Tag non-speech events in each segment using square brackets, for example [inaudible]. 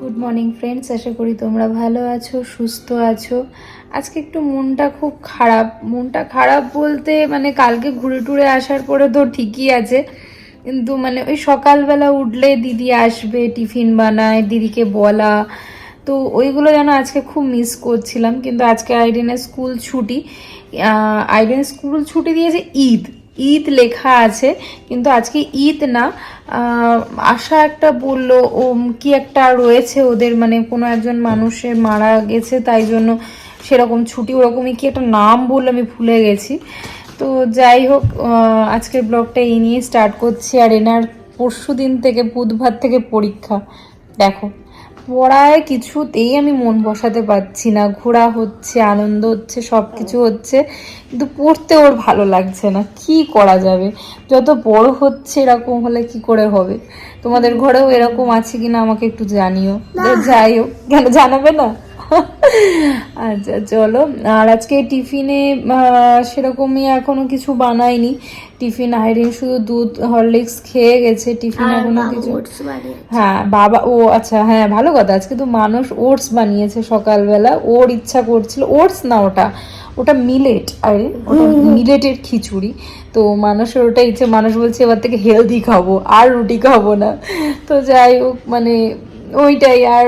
Good morning friends আশা করি তোমরা ভালো আছো, সুস্থ আছো। আজকে একটু মনটা খুব খারাপ। মনটা খারাপ বলতে মানে কালকে ঘুরে টুরে আসার পরে তো ঠিকই আছে। কিন্তু মানে ওই সকালবেলা উঠলে দিদি আসবে, টিফিন বানায়, দিদিকে বলা। তো ওইগুলো যেন আজকে খুব মিস করছিলাম। কিন্তু আজকে আইডিনের স্কুল ছুটি। আইডিনের স্কুল ছুটি দিয়েছে ঈদ। ঈদ লেখা আছে, কিন্তু আজকে ঈদ না। আশা একটা বলল, ও কি একটা রয়েছে ওদের মানে কোনো একজন মানুষের মারা গেছে, তাই জন্য সেরকম ছুটি, ওরকমই কি একটা নাম বলল আমি ভুলে গেছি। তো যাই হোক আজকের ব্লগটা এই নিয়ে স্টার্ট করছি, আর এনার পরশু দিন থেকে, বুধবার থেকে পরীক্ষা, দেখো। পড়ায় কিছুতেই আমি মন বসাতে পারছি না। ঘোরা হচ্ছে আনন্দ হচ্ছে সব কিছু হচ্ছে। কিন্তু পড়তে ওর ভালো লাগছে না। কি করা যাবে? যত বড় হচ্ছে এরকম হলে কি করে হবে? তোমাদের ঘরেও এরকম আছে কিনা আমাকে একটু জানিও। যাই হোক কেন জানাবে না? আচ্ছা চলো। আর আজকে টিফিনে সেরকমই এখনও কিছু বানাইনি। টিফিন আইরিন শুধু দুধ হরলিক্স খেয়ে গেছে টিফিন এখনও কিছু। হ্যাঁ বাবা ও আচ্ছা হ্যাঁ ভালো কথা। আজকে তো মানুষ ওটস বানিয়েছে সকালবেলা। ওর ইচ্ছা করছিল ওটস না ওটা ওটা মিলেট আরে ওটা মিলেটের খিচুড়ি। তো মানুষের ওটা ইচ্ছে মানুষ বলছে এবার থেকে হেলদি খাব আর রুটি খাব না। তো যাই হোক মানে ওইটাই, আর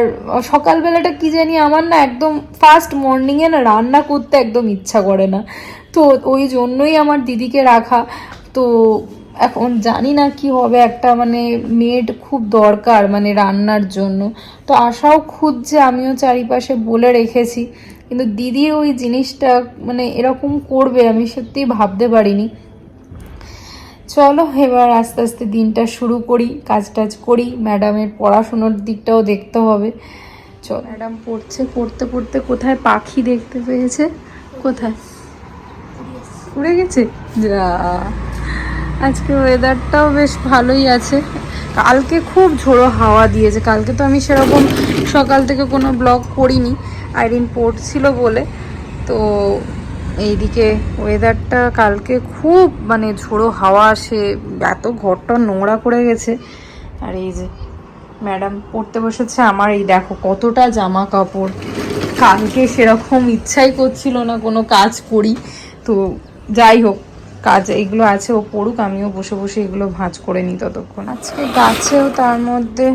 সকালবেলাটা কি জানি আমার না একদম ফার্স্ট মর্নিংয়ে না রান্না করতে একদম ইচ্ছা করে না। তো ওই জন্যই আমার দিদিকে রাখা। তো এখন জানি না কি হবে, একটা মানে মেড খুব দরকার মানে রান্নার জন্য। তো আশাও খুঁজছে, আমিও চারিপাশে বলে রেখেছি। কিন্তু দিদি ওই জিনিসটা মানে এরকম করবে, আমি সত্যি ভাবতে পারিনি। চলো এবার আস্তে আস্তে দিনটা শুরু করি কাজ টাজ করি। ম্যাডামের পড়াশুনোর দিকটাও দেখতে হবে। চল। ম্যাডাম পড়ছে, পড়তে পড়তে কোথায়? পাখি দেখতে পেয়েছে। কোথায়? উড়ে গেছে? যা। আজকে ওয়েদারটাও বেশ ভালোই আছে। কালকে খুব ঝোড়ো হাওয়া দিয়েছে। কালকে তো আমি সেরকম সকাল থেকে কোনো ব্লগ করিনি। আইরিন পড়ছিল বলে। তো এইদিকে ওয়েদারটা কালকে খুব মানে ঝোড়ো হাওয়া আসে, এত ঘরটা নোংরা করে গেছে। আর এই যে ম্যাডাম পড়তে বসেছে আমার, এই দেখো কতটা জামা কাপড় কালকে সেরকম ইচ্ছাই করছিল না কোনো কাজ করি। তো যাই হোক, কাজ এগুলো আছে, ও পড়ুক, আমিও বসে বসে এগুলো ভাঁজ করে নিই ততক্ষণ। আজকে গাছেও তার মধ্যে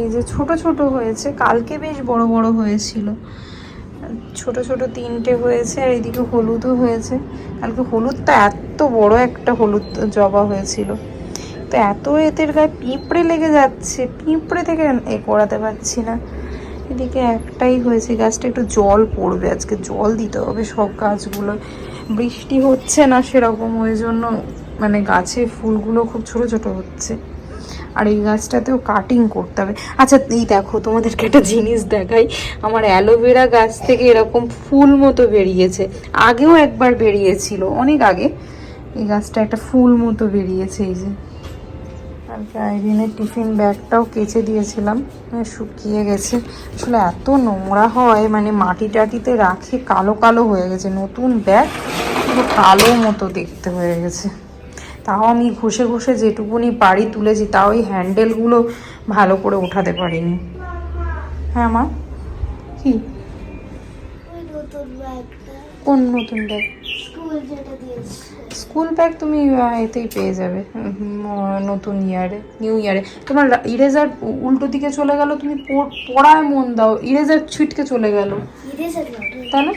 এই যে ছোট ছোট হয়েছে, কালকে বেশ বড় বড় হয়েছিল। ছোট ছোট তিনটে হয়েছে আর এদিকে হলুদও হয়েছে। কালকে হলুদটা এত বড় একটা হলুদ জবা হয়েছিল। তো এত এদের গায়ে পিঁপড়ে লেগে যাচ্ছে, পিঁপড়ে থেকে এ করাতে পারছি না। এদিকে একটাই হয়েছে, গাছটা একটু জল পড়বে, আজকে জল দিতে হবে সব গাছগুলো। বৃষ্টি হচ্ছে না সেরকম, ওই জন্য মানে গাছে ফুলগুলো খুব ছোট ছোট হচ্ছে। আর এই গাছটাতেও কাটিং করতে হবে। আচ্ছা এই দেখো, তোমাদেরকে একটা জিনিস দেখাই। আমার অ্যালোভেরা গাছ থেকে এরকম ফুল মতো বেরিয়েছে। আগেও একবার বেরিয়েছিল, অনেক আগে। এই গাছটা একটা ফুল মতো বেরিয়েছে, এই যে। কালকে আইরিনের টিফিন ব্যাগটাও কেচে দিয়েছিলাম মানে শুকিয়ে গেছে। আসলে এত নোংরা হয় মানে মাটি টাটিতে রাখে কালো কালো হয়ে গেছে। নতুন ব্যাগ কালো মতো দেখতে হয়ে গেছে। তাও আমি ঘষে ঘষে যেটুকুনি পারি তুলেছি তাও ওই হ্যান্ডেলগুলো ভালো করে ওঠাতে পারিনি। হ্যাঁ মা? কি? কোন নতুন ব্যাগ? স্কুল ব্যাগ তুমি এতেই পেয়ে যাবে। নতুন ইয়ারে নিউ ইয়ারে। তোমার ইরেজার উল্টো দিকে চলে গেল তুমি পড়- পড়ায় মন দাও ইরেজার ছিটকে চলে গেল। তাহলে?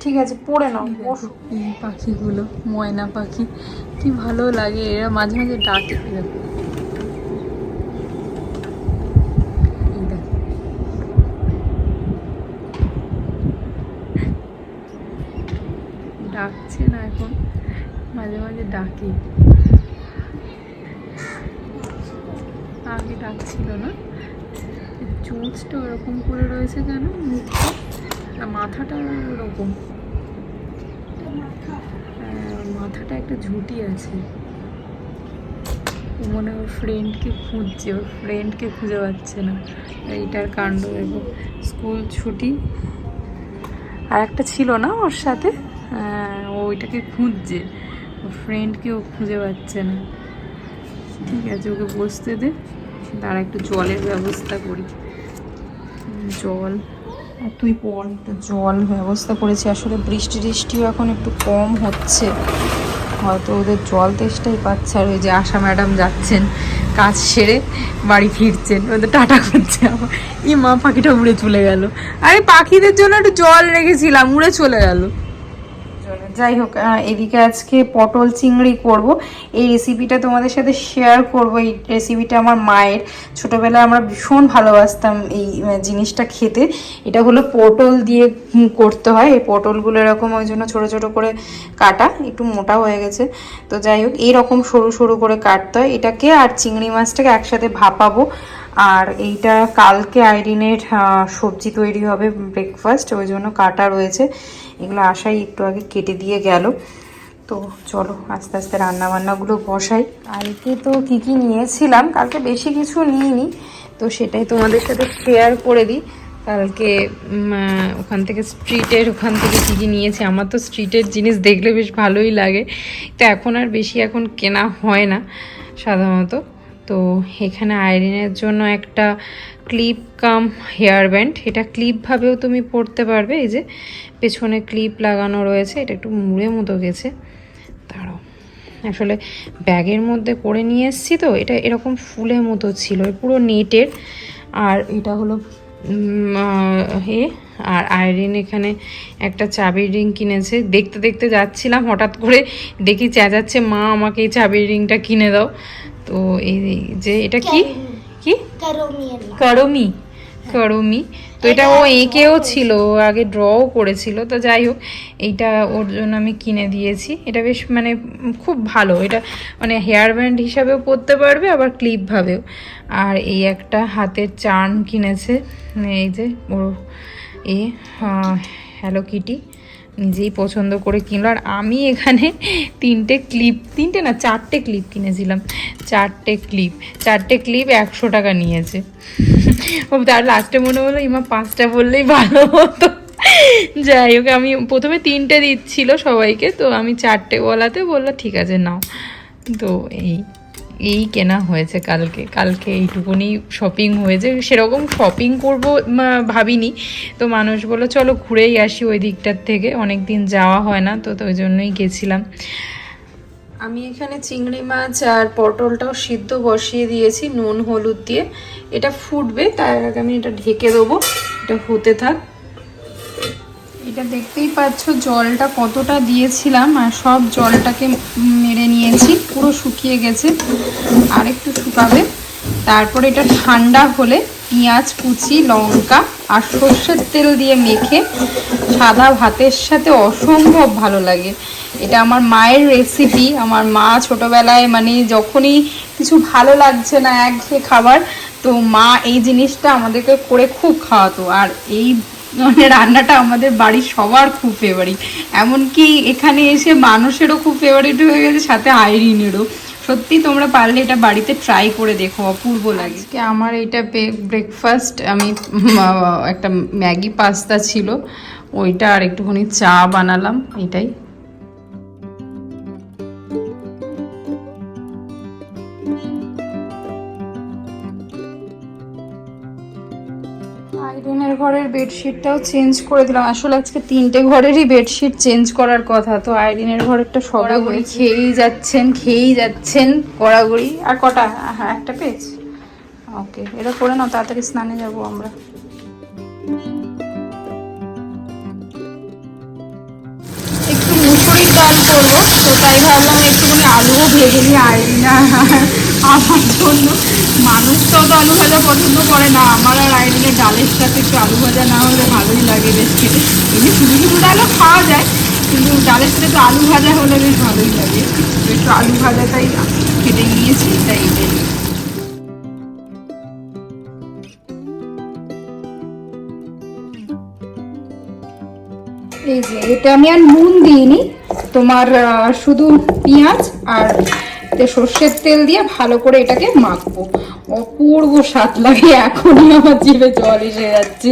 ঠিক আছে পড়ে নাও এই পাখিগুলো ময়না পাখি কি ভালো লাগে এরা মাঝে মাঝে ডাকে। ডাকছে না এখন মাঝে মাঝে ডাকে। আগে ডাকছিল না চোঁচটা ওরকম করে রয়েছে কেন মুখটা? আর মাথাটা ওরকম। আহ, মাথাটা একটা ঝুঁটি আছে। মনে ওর ফ্রেন্ডকে খুঁজছে ওর ফ্রেন্ডকে খুঁজে পাচ্ছে না। এইটার কাণ্ড দেখো। স্কুল ছুটি। আর একটা ছিল না ওর সাথে? ও ওইটাকে খুঁজছে। ওর ফ্রেন্ডকে ও খুঁজে পাচ্ছে না। ঠিক আছে ওকে বসতে দে। তার একটু জলের ব্যবস্থা করি। জল। তুই পর জল ব্যবস্থা করেছি, আসলে বৃষ্টি টিষ্টিও এখন একটু কম হচ্ছে। হয়তো ওদের জল তেষ্টাই পাচ্ছে আর ওই যে আশা ম্যাডাম যাচ্ছেন, কাজ সেরে বাড়ি ফিরছেন। ওদের টাটা করছে আমার ই মা পাখিটা উড়ে চলে গেল। আরে পাখিদের জন্য একটু জল রেখেছিলাম, উড়ে চলে গেল। যাই হোক এদিকে আজকে পটল চিংড়ি করব। এই রেসিপিটা তোমাদের সাথে শেয়ার করব। এই রেসিপিটা আমার মায়ের। ছোটবেলায় আমরা ভীষণ ভালোবাসতাম এই জিনিসটা খেতে। এটা হলো পটল দিয়ে করতে হয়। এই পটলগুলো এরকম ওই জন্য ছোটো ছোটো করে কাটা। একটু মোটা হয়ে গেছে। তো যাই হোক, এইরকম সরু সরু করে কাটতে হয়। এটাকে আর চিংড়ি মাছটাকে একসাথে ভাপাবো। আর এইটা কালকে আইরিনের সবজি তৈরি হবে ব্রেকফাস্ট ওই জন্য কাটা রয়েছে। এগুলো আসাই একটু আগে কেটে দিয়ে গেল। তো চলো আস্তে আস্তে রান্না বান্নাগুলো বসাই। কালকে তো কি কি নিয়েছিলাম? কালকে বেশি কিছু নিইনি। তো সেটাই তোমাদের সাথে শেয়ার করে দিই। কালকে ওখান থেকে স্ট্রিটের ওখান থেকে কী কী নিয়েছি? আমার তো স্ট্রিটের জিনিস দেখলে বেশ ভালোই লাগে। তো এখন আর বেশি এখন কেনা হয় না সাধারণত। তো এখানে আয়রিনের জন্য একটা ক্লিপ কাম হেয়ার ব্যান্ড এটা ক্লিপভাবেও তুমি পরতে পারবে। এই যে পেছনে ক্লিপ লাগানো রয়েছে এটা একটু মুড়ে মতো গেছে। দাঁড়াও আসলে ব্যাগের মধ্যে করে নিয়ে এসেছি তো এটা এরকম ফুলের মতো ছিল পুরো নেটের আর এটা হলো এ আর আইরিন এখানে একটা চাবির রিং কিনেছে। দেখতে দেখতে যাচ্ছিলাম হঠাৎ করে দেখি চেঁচাচ্ছে মা আমাকে এই চাবির রিংটা কিনে দাও। তো এই যে এটা কি? কি? করমি। করমি। তো এটা ও এঁকেও ছিল আগে ড্রও করেছিল, তো যাই হোক, এইটা ওর জন্য আমি কিনে দিয়েছি। এটা বেশ মানে খুব ভালো, এটা মানে হেয়ার ব্যান্ড হিসাবেও পরতে পারবে, আবার ক্লিপভাবেও আর এই একটা হাতের চার্ন কিনেছে, এই যে ওর এ হ্যালো কিটি নিজেই পছন্দ করে কিনলো। আর আমি এখানে তিনটে ক্লিপ তিনটে না, চারটে ক্লিপ কিনেছিলাম, চারটে ক্লিপ চারটে ক্লিপ একশো টাকা নিয়েছে। তার লাস্টে মনে হলো, ইমা, পাঁচটা বললেই ভালো হতো। যাই হোক, আমি প্রথমে তিনটে দিচ্ছিল সবাইকে, তো আমি চারটে বলাতে বলল, ঠিক আছে, নাও। তো এই এই কেনা হয়েছে কালকে। কালকে এইটুকুনি শপিং হয়েছে। সেরকম শপিং করব ভাবিনি। তো মানুষ বলল, চলো ঘুরেই আসি ওই দিকটার থেকে। অনেক দিন যাওয়া হয় না, তো তো ওই জন্যই গেছিলাম। আমি এখানে চিংড়ি মাছ আর পটলটাও সিদ্ধ বসিয়ে দিয়েছি, নুন, হলুদ দিয়ে। এটা ফুটবে, তার আগে আমি এটা ঢেকে দেবো। এটা হতে থাক। এটা দেখতেই পাচ্ছ, জলটা কতটা দিয়েছিলাম, আর সব জলটাকে মেরে নিয়েছি, পুরো শুকিয়ে গেছে। আর একটু শুকাবে। তারপরে এটা ঠান্ডা হলে পেঁয়াজ, কুচি, লঙ্কা আর সর্ষের তেল দিয়ে মেখে সাদা ভাতের সাথে অসম্ভব ভালো লাগে। এটা আমার মায়ের রেসিপি আমার মা ছোটবেলায় মানে যখনই কিছু ভালো লাগছে না একঘেয়ে খাবার, তো মা এই জিনিসটা আমাদেরকে করে খুব খাওয়াতো। আর এই মানে রান্নাটা আমাদের বাড়ির সবার খুব ফেভারিট এমনকি এখানে এসে মানুষেরও খুব ফেভারিট হয়ে গেছে, সাথে আইরিনেরও। সত্যি তোমরা পারলে এটা বাড়িতে ট্রাই করে দেখো, অপূর্ব লাগে। আমার এটা ব্রেকফাস্ট আমি একটা ম্যাগি পাস্তা ছিল, ওইটা আর একটুখানি চা বানালাম, এটাই। আইরিনের ঘরের বেডশিটটাও চেঞ্জ করে দিলাম। আসলে আজকে তিনটে ঘরেরই বেডশিট চেঞ্জ করার কথা। তো আইরিনের ঘরেরটা সবাই করে খেয়েই যাচ্ছেন খেয়েই যাচ্ছেন গড়াগড়ি আর কটা? হ্যাঁ একটা পেজ ওকে এটা করে নাও তাড়াতাড়ি স্নানে যাব আমরা। তো তাই ভাবলাম একটুখানি আলুও ভেজে নিয়ে আইরিনা আমার জন্য মানুষ তো আলু ভাজা পছন্দ করে না, আমার আর আইরিনের ডালের সাথে একটু আলু ভাজা না হলে ভালোই লাগে বেশ খেতে। এমনি শুধু শুধু ডালও খাওয়া যায়, কিন্তু ডালের সাথে একটু আলু ভাজা হলে বেশ ভালোই লাগে। একটু আলু ভাজাটাই কেটে নিয়েছি তাই এটাই এই যে, এটা আমি আর নুন দিইনি তোমার শুধু পেঁয়াজ আর সর্ষের তেল দিয়ে ভালো করে এটাকে মাখবো। অপূর্ব স্বাদ লাগে, এখনই আমার জিভে জল এসে যাচ্ছে।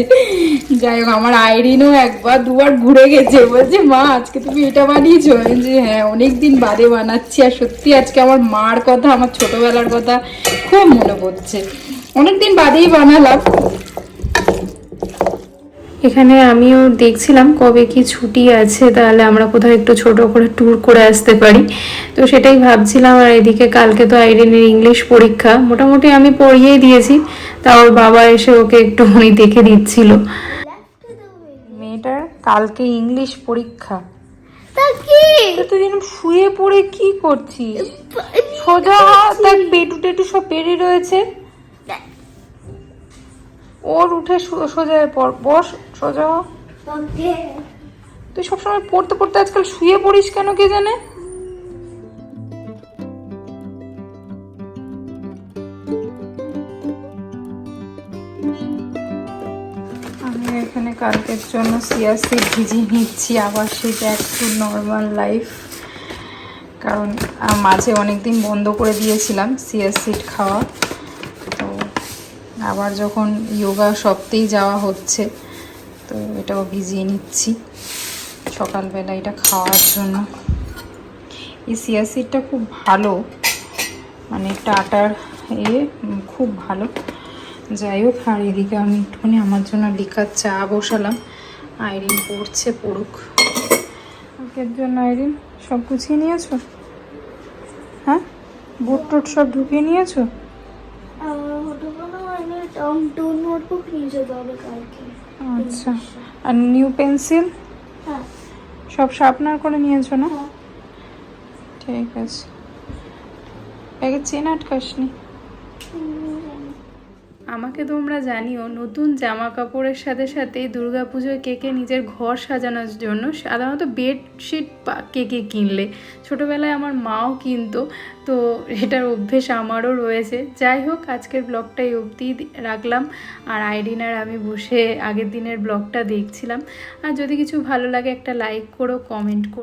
যাই হোক, আমার আইরিনও একবার দুবার ঘুরে গেছে। বলছে, মা, আজকে তুমি এটা বানিয়েছো? যে হ্যাঁ অনেক দিন বাদে বানাচ্ছি আর সত্যি আজকে আমার মার কথা, আমার ছোটবেলার কথা খুব মনে পড়ছে। অনেকদিন বাদেই বানালাম এখানে আমিও দেখছিলাম কবে কি ছুটি আছে তাহলে আমরা কোথাও একটু ছোট করে ট্যুর করে আসতে পারি। তো সেটাই ভাবছিলাম আর এদিকে কালকে তো আইরিনের ইংলিশ পরীক্ষা। মোটামুটি আমি পড়িয়েই দিয়েছি তা ওর বাবা এসে ওকে একটুখানি [laughs] দেখে দিচ্ছিল। মেয়েটার কালকে ইংলিশ পরীক্ষা। তা কি? তুই যেন শুয়ে পড়ে কি করছিস? সোজা দেখ পেটু টেটু সব বেরিয়ে রয়েছে। ওর উঠে সোজা পড় বস সোজা। হ। ওকে তুই সবসময় পড়তে পড়তে আজকাল শুয়ে পড়িস কেন কে জানে? আমি এখানে কালকের জন্য সিয়াসি ভিজিয়ে নিচ্ছি আবার সেই ব্যাক টু নর্মাল লাইফ কারণ মাঝে অনেক দিন বন্ধ করে দিয়েছিলাম সিয়াসিড খাওয়া। আবার যখন যোগা সপ্তেই যাওয়া হচ্ছে, তো এটাও ভিজিয়ে নিচ্ছি। সকালবেলা এটা খাওয়ার জন্য। এই সিয়াসিডটা খুব ভালো মানে টাটার এ খুব ভালো। যাই হোক, আর এদিকে আমি একটুখানি আমার জন্য লিকার চা বসালাম। আইরিন পড়ছে পড়ুক ওকের জন্য আইরিন সব গুছিয়ে নিয়েছো? হ্যাঁ? বুট টুট সব ঢুকিয়ে নিয়েছো? টু নোটবুক নিয়ে যেতে হবে কালকে। আচ্ছা। আর নিউ পেন্সিল হ্যাঁ। সব শার্পনার করে নিয়েছো না? হ্যাঁ। ঠিক আছে। ব্যাগে চেন আটকাসনি? আমাকে তোমরা জানিও, নতুন জামা কাপড়ের সাথে সাথে দুর্গাপুজোয় কে কে নিজের ঘর সাজানোর জন্য সাধারণত বেডশিট কে কে কিনলে। ছোটোবেলায় আমার মাও কিনতো, তো এটার অভ্যেস আমারও রয়েছে। যাই হোক, আজকের ব্লগটাই অবধি রাখলাম। আর আইডিনার আমি বসে আগের দিনের ব্লগটা দেখছিলাম। আর যদি কিছু ভালো লাগে একটা লাইক করো, কমেন্ট করো।